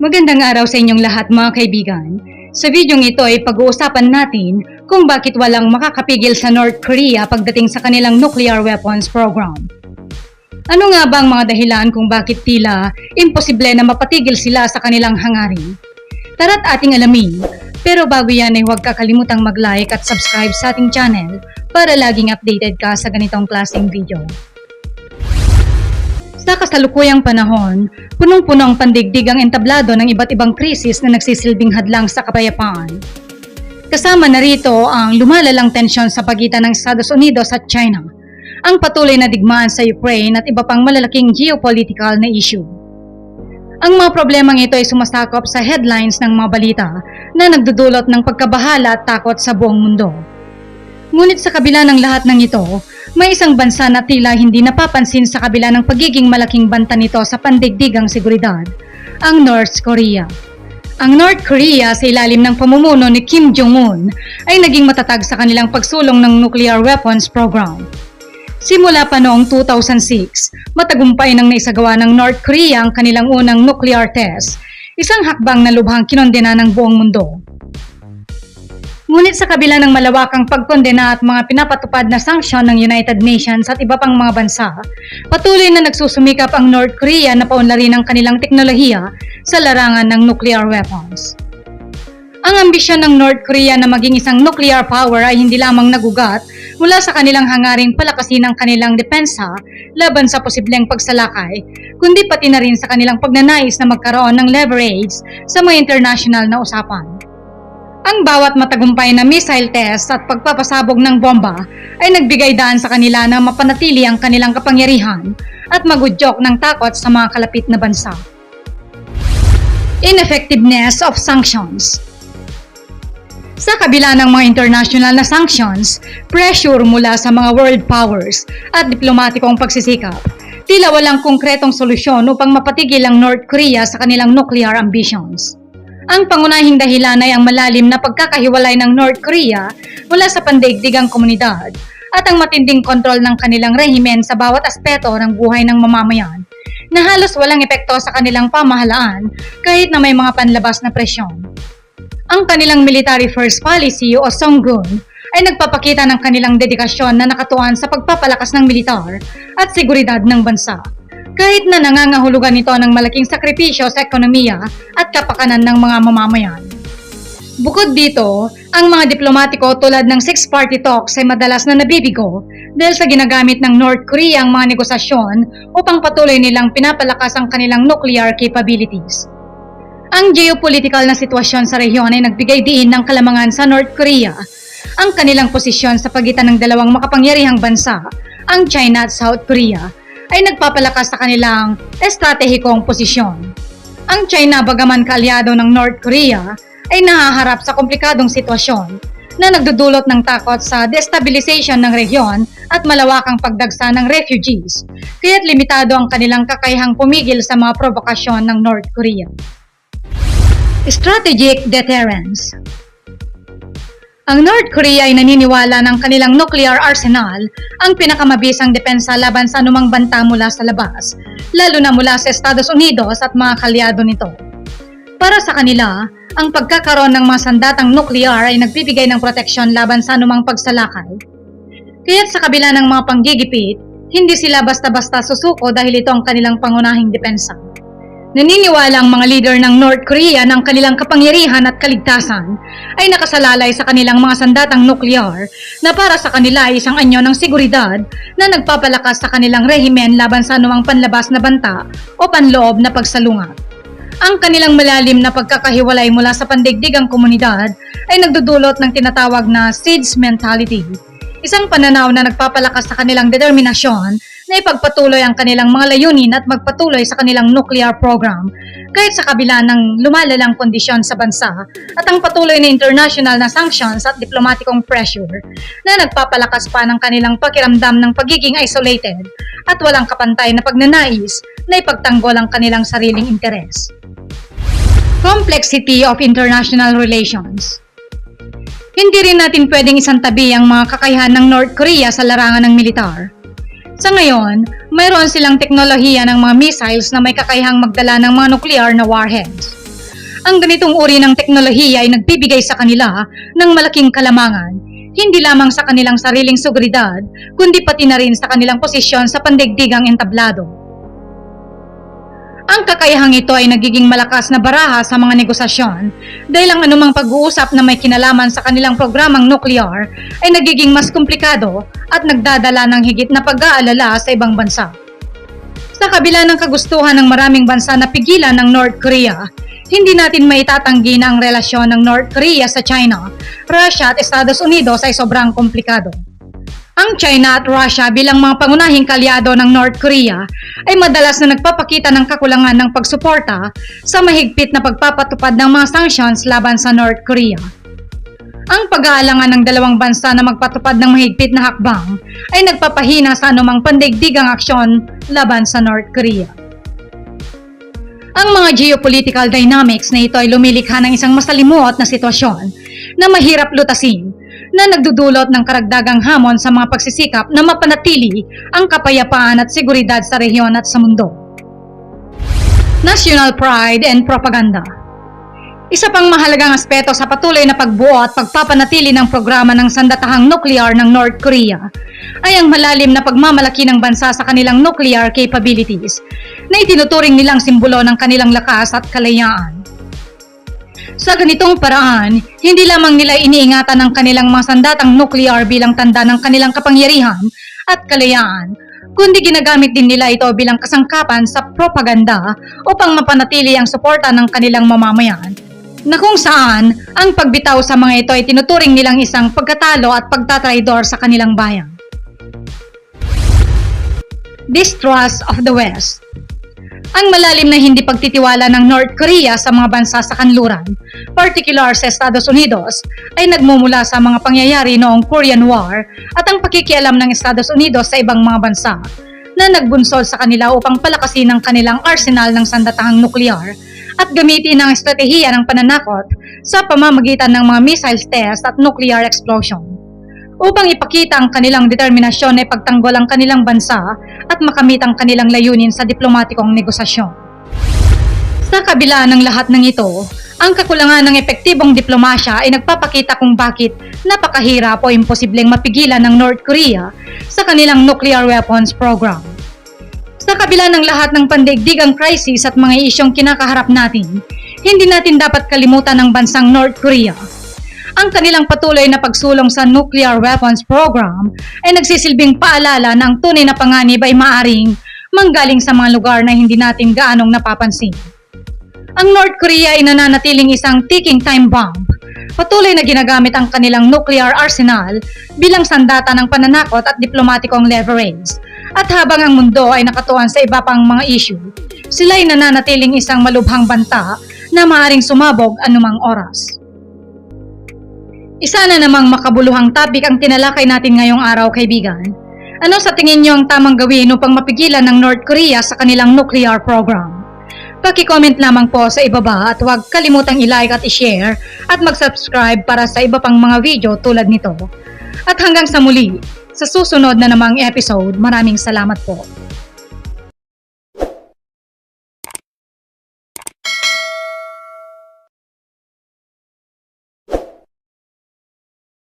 Magandang araw sa inyong lahat mga kaibigan. Sa videong ito ay pag-uusapan natin kung bakit walang makakapigil sa North Korea pagdating sa kanilang nuclear weapons program. Ano nga ba ang mga dahilan kung bakit tila imposible na mapatigil sila sa kanilang hangarin? Tara't ating alamin, pero bago yan ay huwag kakalimutang mag-like at subscribe sa ating channel para laging updated ka sa ganitong klaseng video. Sa kasalukuyang panahon, punong-puno ang pandigdig ang entablado ng iba't ibang krisis na nagsisilbing hadlang sa kapayapaan. Kasama na rito ang lumalalang tensyon sa pagitan ng Estados Unidos at China, ang patuloy na digmaan sa Ukraine at iba pang malalaking geopolitical na issue. Ang mga problemang ito ay sumasakop sa headlines ng mga balita na nagdudulot ng pagkabahala at takot sa buong mundo. Ngunit sa kabila ng lahat ng ito, may isang bansa na tila hindi napapansin sa kabila ng pagiging malaking banta nito sa pandigdigang seguridad, ang North Korea. Ang North Korea sa ilalim ng pamumuno ni Kim Jong-un ay naging matatag sa kanilang pagsulong ng nuclear weapons program. Simula pa noong 2006, matagumpay nang naisagawa ng North Korea ang kanilang unang nuclear test, isang hakbang na lubhang kinondena ng buong mundo. Ngunit sa kabila ng malawakang pagkondena at mga pinapatupad na sanksyon ng United Nations at iba pang mga bansa, patuloy na nagsusumikap ang North Korea na paunlarin ang kanilang teknolohiya sa larangan ng nuclear weapons. Ang ambisyon ng North Korea na maging isang nuclear power ay hindi lamang nagugat mula sa kanilang hangaring palakasin ang kanilang depensa laban sa posibleng pagsalakay, kundi pati na rin sa kanilang pagnanais na magkaroon ng leverage sa mga international na usapan. Ang bawat matagumpay na missile test at pagpapasabog ng bomba ay nagbigay daan sa kanila na mapanatili ang kanilang kapangyarihan at magudyok ng takot sa mga kalapit na bansa. Ineffectiveness of sanctions Sa kabila ng mga international na sanctions, pressure mula sa mga world powers at diplomatikong pagsisikap, tila walang konkretong solusyon upang mapatigil ang North Korea sa kanilang nuclear ambitions. Ang pangunahing dahilan ay ang malalim na pagkakahiwalay ng North Korea mula sa pandaigdigang komunidad at ang matinding kontrol ng kanilang rehimen sa bawat aspeto ng buhay ng mamamayan na halos walang epekto sa kanilang pamahalaan kahit na may mga panlabas na presyon. Ang kanilang military first policy o Songun ay nagpapakita ng kanilang dedikasyon na nakatuan sa pagpapalakas ng militar at seguridad ng bansa kahit na nangangahulugan ito ng malaking sakripisyo sa ekonomiya at kapakanan ng mga mamamayan. Bukod dito, ang mga diplomatiko tulad ng six-party talks ay madalas na nabibigo dahil sa ginagamit ng North Korea ang mga negosasyon upang patuloy nilang pinapalakas ang kanilang nuclear capabilities. Ang geopolitical na sitwasyon sa rehiyon ay nagbigay diin ng kalamangan sa North Korea, ang kanilang posisyon sa pagitan ng dalawang makapangyarihang bansa, ang China at South Korea, ay nagpapalakas sa kanilang estratehikong posisyon. Ang China bagaman kaalyado ng North Korea ay nahaharap sa komplikadong sitwasyon na nagdudulot ng takot sa destabilization ng rehiyon at malawakang pagdagsa ng refugees, kaya't limitado ang kanilang kakayahang pumigil sa mga provokasyon ng North Korea. Strategic Deterrence ang North Korea ay naniniwala ng kanilang nuclear arsenal ang pinakamabisang depensa laban sa anumang banta mula sa labas, lalo na mula sa Estados Unidos at mga kalyado nito. Para sa kanila, ang pagkakaroon ng mga sandatang nuclear ay nagbibigay ng proteksyon laban sa anumang pagsalakay. Kaya't sa kabila ng mga panggigipit, hindi sila basta-basta susuko dahil ito ang kanilang pangunahing depensa. Naniniwala ang mga leader ng North Korea ng kanilang kapangyarihan at kaligtasan ay nakasalalay sa kanilang mga sandatang nuklear na para sa kanila ay isang anyo ng seguridad na nagpapalakas sa kanilang rehimen laban sa anumang panlabas na banta o panloob na pagsalungat. Ang kanilang malalim na pagkakahiwalay mula sa pandigdigang komunidad ay nagdudulot ng tinatawag na siege mentality, isang pananaw na nagpapalakas sa kanilang determinasyon na ipagpatuloy ang kanilang mga layunin at magpatuloy sa kanilang nuclear program. Kahit sa kabila ng lumalalang kondisyon sa bansa at ang patuloy na international na sanctions at diplomatikong pressure na nagpapalakas pa ng kanilang pakiramdam ng pagiging isolated at walang kapantay na pagnanais na ipagtanggol ang kanilang sariling interes. Complexity of International Relations. Hindi rin natin pwedeng isantabi ang mga kakayahan ng North Korea sa larangan ng militar sa ngayon, mayroon silang teknolohiya ng mga missiles na may kakayahang magdala ng mga nuclear na warheads. ang ganitong uri ng teknolohiya ay nagbibigay sa kanila ng malaking kalamangan, hindi lamang sa kanilang sariling seguridad, kundi pati na rin sa kanilang posisyon sa pandigdigang entablado. Ang kakayahang ito ay nagiging malakas na baraha sa mga negosasyon dahil ang anumang pag-uusap na may kinalaman sa kanilang programang nuklear ay nagiging mas komplikado at nagdadala ng higit na pag-aalala sa ibang bansa. Sa kabila ng kagustuhan ng maraming bansa na pigilan ng North Korea, hindi natin maitatanggi na ang relasyon ng North Korea sa China, Russia at Estados Unidos ay sobrang komplikado. Ang China at Russia bilang mga pangunahing kalyado ng North Korea ay madalas na nagpapakita ng kakulangan ng pagsuporta sa mahigpit na pagpapatupad ng mga sanctions laban sa North Korea. Ang pag-aalangan ng dalawang bansa na magpatupad ng mahigpit na hakbang ay nagpapahina sa anumang pandaigdigang aksyon laban sa North Korea. Ang mga geopolitical dynamics na ito ay lumilikha ng isang masalimuot na sitwasyon na mahirap lutasin na nagdudulot ng karagdagang hamon sa mga pagsisikap na mapanatili ang kapayapaan at seguridad sa rehiyon at sa mundo. National Pride and Propaganda Isa pang mahalagang aspeto sa patuloy na pagbuo at pagpapanatili ng programa ng sandatahang nuklear ng North Korea ay ang malalim na pagmamalaki ng bansa sa kanilang nuclear capabilities na itinuturing nilang simbolo ng kanilang lakas at kalayaan. Sa ganitong paraan, hindi lamang nila iniingatan ang kanilang mga sandatang nuclear bilang tanda ng kanilang kapangyarihan at kalayaan, kundi ginagamit din nila ito bilang kasangkapan sa propaganda upang mapanatili ang suporta ng kanilang mamamayan na kung saan ang pagbitaw sa mga ito ay tinuturing nilang isang pagkatalo at pagtatraidor sa kanilang bayan. Distrust of the West ang malalim na hindi pagtitiwala ng North Korea sa mga bansa sa kanluran, particular sa Estados Unidos, ay nagmumula sa mga pangyayari noong Korean War at ang pakikialam ng Estados Unidos sa ibang mga bansa na nagbunsod sa kanila upang palakasin ang kanilang arsenal ng sandatahang nuklear at gamitin ang estratehiya ng pananakot sa pamamagitan ng mga missiles test at nuclear explosion upang ipakita ang kanilang determinasyon na ipagtanggol ang kanilang bansa at makamit ang kanilang layunin sa diplomatikong negosasyon. Sa kabila ng lahat ng ito, ang kakulangan ng epektibong diplomasya ay nagpapakita kung bakit napakahirap o imposibleng mapigilan ng North Korea sa kanilang nuclear weapons program. Sa kabila ng lahat ng pandaigdigang crisis at mga isyong kinakaharap natin, hindi natin dapat kalimutan ang bansang North Korea ang kanilang patuloy na pagsulong sa nuclear weapons program ay nagsisilbing paalala na ang tunay na panganib ay maaring manggaling sa mga lugar na hindi natin gaanong napapansin. Ang North Korea ay nananatiling isang ticking time bomb. Patuloy na ginagamit ang kanilang nuclear arsenal bilang sandata ng pananakot at diplomatikong leverage. At habang ang mundo ay nakatuan sa iba pang mga issue, sila ay nananatiling isang malubhang banta na maaring sumabog anumang oras. Isa na namang makabuluhang topic ang tinalakay natin ngayong araw, kaibigan. Ano sa tingin niyo ang tamang gawin upang mapigilan ng North Korea sa kanilang nuclear program? Paki-comment lamang po sa ibaba at huwag kalimutang i-like at i-share at mag-subscribe para sa iba pang mga video tulad nito. At hanggang sa muli, sa susunod na namang episode, maraming salamat po.